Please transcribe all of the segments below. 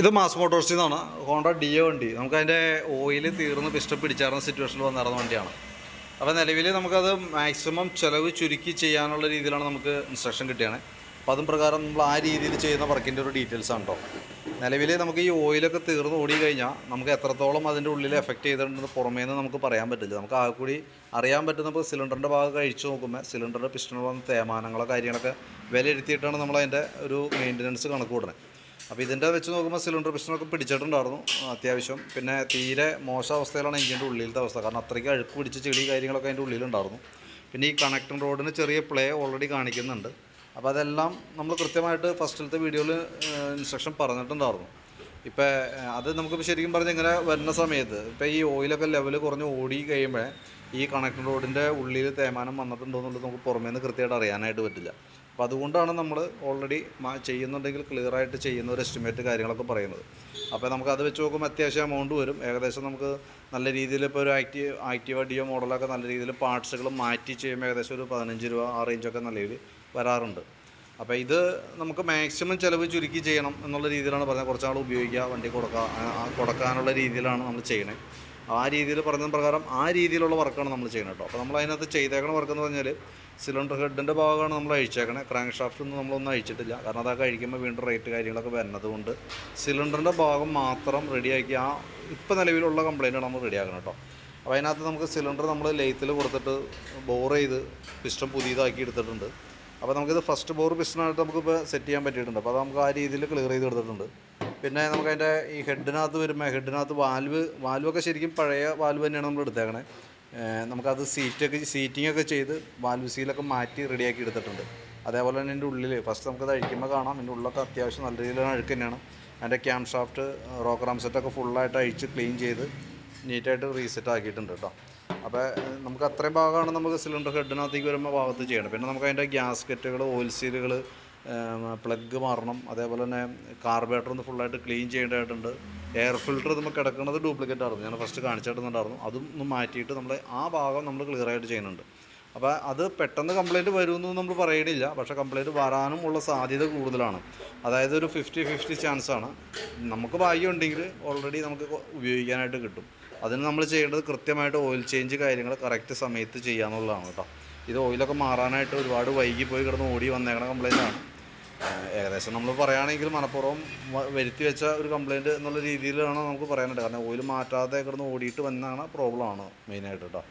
ഇത് മാസ് മോട്ടോഴ്സിൽ നിന്നാണ് Honda deo വണ്ടി. നമുക്ക് അതിന്റെ ഓയിൽ തീർന്ന് പിസ്റ്റം പിടിച്ചാറുന്ന സിറ്റുവേഷനിൽ വന്നിരുന്ന വണ്ടിയാണ്. അപ്പോൾ നിലവിൽ നമുക്കത് മാക്സിമം ചിലവ് ചുരുക്കി ചെയ്യാനുള്ള രീതിയിലാണ് നമുക്ക് ഇൻസ്ട്രക്ഷൻ കിട്ടിയത് അപ്പോൾ അതും പ്രകാരം നമ്മൾ ആ രീതിയിൽ ചെയ്യുന്ന വർക്കിന്റെ ഒരു ഡീറ്റെയിൽസ് ആണ് കേട്ടോ നിലവിൽ നമുക്ക് ഈ ഓയിലൊക്കെ തീർന്ന് ഓടി കഴിഞ്ഞാൽ നമുക്ക് എത്രത്തോളം അതിന്റെ ഉള്ളിൽ എഫക്റ്റ് ചെയ്തിട്ടുണ്ടെന്ന് പുറമേ നിന്ന് നമുക്ക് പറയാൻ പറ്റില്ല. നമുക്ക് ആ കൂടി അറിയാൻ പറ്റുന്ന ഇപ്പോൾ സിലിണ്ടറിന്റെ ഭാഗം കഴിച്ചു നോക്കുമ്പോൾ സിലിണ്ടറിന്റെ പിസ്റ്റണിൽ വന്ന തേമാനങ്ങളോ കാര്യങ്ങളൊക്കെ വിലയിരുത്തിയിട്ടാണ് നമ്മൾ അതിന്റെ ഒരു മെയിന്റനൻസ് കണക്ക് കൂടണത് അപ്പോൾ ഇതിന്റെ വെച്ച് നോക്കുമ്പോൾ സിലിണ്ടർ പിസ്റ്റനൊക്കെ പിടിച്ചിട്ടുണ്ടായിരുന്നു അത്യാവശ്യം. പിന്നെ തീരെ മോശം അവസ്ഥയിലാണ് എഞ്ചിന്റെ ഉള്ളിലത്തെ അവസ്ഥ. കാരണം അത്രയ്ക്ക് അഴുക്ക് പിടിച്ച് ചെളി കാര്യങ്ങളൊക്കെ അതിന്റെ ഉള്ളിലുണ്ടായിരുന്നു. പിന്നെ ഈ കണക്റ്റിംഗ് റോഡിന് ചെറിയ പ്ലേ ഓൾറെഡി കാണിക്കുന്നുണ്ട്. അപ്പോൾ അതെല്ലാം നമ്മൾ കൃത്യമായിട്ട് ഫസ്റ്റിലത്തെ വീഡിയോയിൽ ഇൻസ്ട്രക്ഷൻ പറഞ്ഞിട്ടുണ്ടായിരുന്നു. ഇപ്പോൾ അത് നമുക്കിപ്പോൾ ശരിക്കും പറഞ്ഞാൽ ഇങ്ങനെ വരുന്ന സമയത്ത് ഇപ്പോൾ ഈ ഓയിലൊക്കെ ലെവൽ കുറഞ്ഞ് ഓടി കഴിയുമ്പോൾ ഈ കണക്ടിംഗ് റോഡിന്റെ ഉള്ളിൽ തേമാനം വന്നിട്ടുണ്ടോ എന്നുള്ളത് നമുക്ക് പുറമേ നിന്ന് കൃത്യമായിട്ട് അറിയാനായിട്ട് പറ്റില്ല. അപ്പോൾ അതുകൊണ്ടാണ് നമ്മൾ ഓൾറെഡി ചെയ്യുന്നുണ്ടെങ്കിൽ ക്ലിയർ ആയിട്ട് ചെയ്യുന്ന ഒരു എസ്റ്റിമേറ്റ് കാര്യങ്ങളൊക്കെ പറയുന്നത്. അപ്പോൾ നമുക്ക് അത് വെച്ച് നോക്കുമ്പോൾ അത്യാവശ്യം എമൗണ്ട് വരും. ഏകദേശം നമുക്ക് നല്ല രീതിയിൽ ഇപ്പോൾ ഒരു ആക്റ്റീവ് ആക്റ്റീവ ഡിയോ മോഡലൊക്കെ നല്ല രീതിയിൽ പാർട്സുകൾ മാറ്റി ചെയ്യുമ്പോൾ ഏകദേശം ഒരു പതിനഞ്ച് രൂപ ആ റേഞ്ചൊക്കെ നല്ല രീതിയിൽ വരാറുണ്ട്. അപ്പോൾ ഇത് നമുക്ക് മാക്സിമം ചിലവ് ചുരുക്കി ചെയ്യണം എന്നുള്ള രീതിയിലാണ് പറഞ്ഞത്. കുറച്ചാൾ ഉപയോഗിക്കുക വണ്ടി കൊടുക്കുക കൊടുക്കാനുള്ള രീതിയിലാണ് നമ്മൾ ചെയ്യണത് ആ രീതിയിൽ പറഞ്ഞ പ്രകാരം ആ രീതിയിലുള്ള വർക്കാണ് നമ്മൾ ചെയ്യുന്നത് കേട്ടോ. അപ്പോൾ നമ്മൾ അതിനകത്ത് ചെയ്തേക്കണ വർക്ക് എന്ന് പറഞ്ഞാൽ സിലിണ്ടർ ഹെഡിന്റെ ഭാഗമാണ് നമ്മൾ അഴിച്ചേക്കണേ. ക്രാങ്ക് ഷാഫ്റ്റ് ഒന്നും നമ്മളൊന്നും അഴിച്ചിട്ടില്ല. കാരണം അതൊക്കെ കഴിക്കുമ്പോൾ വീണ്ടും റേറ്റ് കാര്യങ്ങളൊക്കെ വരുന്നത് കൊണ്ട് സിലിണ്ടറിന്റെ ഭാഗം മാത്രം റെഡിയാക്കി ആ ഇപ്പം നിലവിലുള്ള കംപ്ലയിന്റാണ് നമ്മൾ റെഡിയാക്കണം കേട്ടോ. അപ്പോൾ അതിനകത്ത് നമുക്ക് സിലിണ്ടർ നമ്മൾ ലെയ്ത്തിൽ കൊടുത്തിട്ട് ബോർ ചെയ്ത് പിസ്റ്റം പുതിയതാക്കി എടുത്തിട്ടുണ്ട്. അപ്പോൾ നമുക്കിത് ഫസ്റ്റ് ബോർ പിസ്റ്റനായിട്ട് നമുക്കിപ്പോൾ സെറ്റ് ചെയ്യാൻ പറ്റിയിട്ടുണ്ട്. അപ്പോൾ അത് നമുക്ക് ആ രീതിയിൽ ക്ലിയർ ചെയ്ത് എടുത്തിട്ടുണ്ട്. പിന്നെ നമുക്ക് അതിന്റെ ഈ ഹെഡിനകത്ത് വരുമ്പോൾ ഹെഡിനകത്ത് വാൽവ് വാൽവൊക്കെ ശരിക്കും പഴയ വാൽവ് തന്നെയാണ് നമ്മൾ എടുത്തേക്കണേ. നമുക്കത് സീറ്റൊക്കെ സീറ്റിംഗ് ഒക്കെ ചെയ്ത് വാൽവ് സീലൊക്കെ മാറ്റി റെഡിയാക്കി എടുത്തിട്ടുണ്ട്. അതേപോലെ തന്നെ എന്റെ ഉള്ളിൽ ഫസ്റ്റ് നമുക്കത് അഴിക്കുമ്പോൾ കാണാം. എന്റെ ഉള്ളൊക്കെ അത്യാവശ്യം നല്ല രീതിയിലുള്ള അഴുക്ക് തന്നെയാണ്. അതിന്റെ ക്യാം ഷാഫ്റ്റ് റോക്ക് റാം സെറ്റൊക്കെ ഫുള്ളായിട്ട് അഴിച്ച് ക്ലീൻ ചെയ്ത് നീറ്റായിട്ട് റീസെറ്റ് ആക്കിയിട്ടുണ്ട് കേട്ടോ. അപ്പോൾ നമുക്ക് അത്രയും ഭാഗമാണ് നമുക്ക് സിലിണ്ടർ ഹെഡിനകത്തേക്ക് വരുമ്പോൾ ഭാഗത്ത് ചെയ്യണം. പിന്നെ നമുക്ക് അതിന്റെ ഗ്യാസ്കറ്റുകൾ ഓയിൽ സീലുകൾ പ്ലഗ് മാറണം. അതേപോലെ തന്നെ കാർബേറ്റർ ഒന്ന് ഫുള്ളായിട്ട് ക്ലീൻ ചെയ്യേണ്ടതായിട്ടുണ്ട്. എയർ ഫിൽറ്റർ നമുക്ക് കിടക്കുന്നത് ഡ്യൂപ്ലിക്കേറ്റ് ആയിരുന്നു. ഞാൻ ഫസ്റ്റ് കാണിച്ചിട്ടുണ്ടായിരുന്നു അതും ഒന്ന് മാറ്റിയിട്ട് നമ്മൾ ആ ഭാഗം നമ്മൾ ക്ലിയർ ആയിട്ട് ചെയ്യുന്നുണ്ട്. അപ്പോൾ അത് പെട്ടെന്ന് കംപ്ലയിന്റ് വരുമെന്ന് നമ്മൾ പറയണില്ല. പക്ഷേ കംപ്ലയിന്റ് വരാനും ഉള്ള സാധ്യത കൂടുതലാണ്. അതായത് ഒരു ഫിഫ്റ്റി ഫിഫ്റ്റി ചാൻസ് ആണ്. നമുക്ക് ഭാഗ്യം ഉണ്ടെങ്കിൽ ഓൾറെഡി നമുക്ക് ഉപയോഗിക്കാനായിട്ട് കിട്ടും. അതിന് നമ്മൾ ചെയ്യേണ്ടത് കൃത്യമായിട്ട് ഓയിൽ ചേഞ്ച് കാര്യങ്ങൾ കറക്റ്റ് സമയത്ത് ചെയ്യാമെന്നുള്ളതാണ് കേട്ടോ. ഇത് ഓയിലൊക്കെ മാറാനായിട്ട് ഒരുപാട് വൈകി പോയി കിടന്ന് ഓടി വന്നേക്കണ കംപ്ലയിന്റ് ആണ്. ഏകദേശം നമ്മൾ പറയുകയാണെങ്കിൽ മനഃപൂർവം വരുത്തി വെച്ച ഒരു കംപ്ലയിന്റ് എന്നുള്ള രീതിയിലാണ് നമുക്ക് പറയാനായിട്ട് കാരണം ഓയിൽ മാറ്റാതെ കിടന്ന് ഓടിയിട്ട് വന്നാണ് പ്രോബ്ലമാണ് മെയിനായിട്ട് കേട്ടോ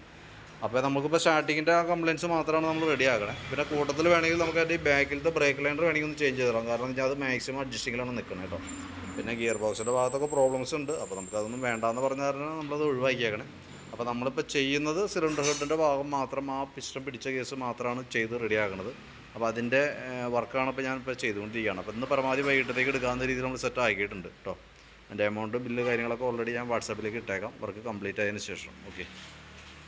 അപ്പോൾ നമുക്കിപ്പോൾ സ്റ്റാർട്ടിങ്ങിന്റെ ആ കംപ്ലയിൻസ് മാത്രമാണ് നമ്മൾ റെഡി ആക്കണേ. പിന്നെ കൂട്ടത്തിൽ വേണമെങ്കിൽ നമുക്ക് അതിന്റെ ബാക്കിലത്തെ ബ്രേക്ക് ലൈൻഡർ വേണമെങ്കിൽ ഒന്ന് ചേഞ്ച് ചെയ്ത് തരാം കാരണം വെച്ചാൽ അത് മാക്സിമം അഡ്ജസ്റ്റിങ്ങിലാണ് നിൽക്കുന്നത് കേട്ടോ പിന്നെ ഗിയർ ബോക്സിന്റെ ഭാഗത്തൊക്കെ പ്രോബ്ലംസ് ഉണ്ട്. അപ്പോൾ നമുക്കതൊന്നും വേണ്ടാന്ന് പറഞ്ഞ കാരണം നമ്മളത് ഒഴിവാക്കിയേക്കണേ. അപ്പോൾ നമ്മളിപ്പോൾ ചെയ്യുന്നത് സിലിണ്ടർ ഹെഡിന്റെ ഭാഗം മാത്രം ആ പിസ്റ്റം പിടിച്ച കേസ് മാത്രമാണ് ചെയ്ത് റെഡിയാക്കണത് അപ്പോൾ അതിന്റെ വർക്കാണ് ഇപ്പോൾ ഞാൻ ഇപ്പോൾ ചെയ്തുകൊണ്ടിരിക്കുകയാണ്. അപ്പോൾ ഇന്ന് പരമാവധി വൈകിട്ടത്തേക്ക് എടുക്കാവുന്ന രീതിയിൽ നമ്മൾ സെറ്റ് ആക്കിയിട്ടുണ്ട് കേട്ടോ എന്റെ എമൗണ്ട് ബില്ല് കാര്യങ്ങളൊക്കെ ഓൾറെഡി ഞാൻ വാട്സാപ്പിലേക്ക് ഇട്ടേക്കാം. വർക്ക് കംപ്ലീറ്റ് ആയതിന് ശേഷം. ഓക്കെ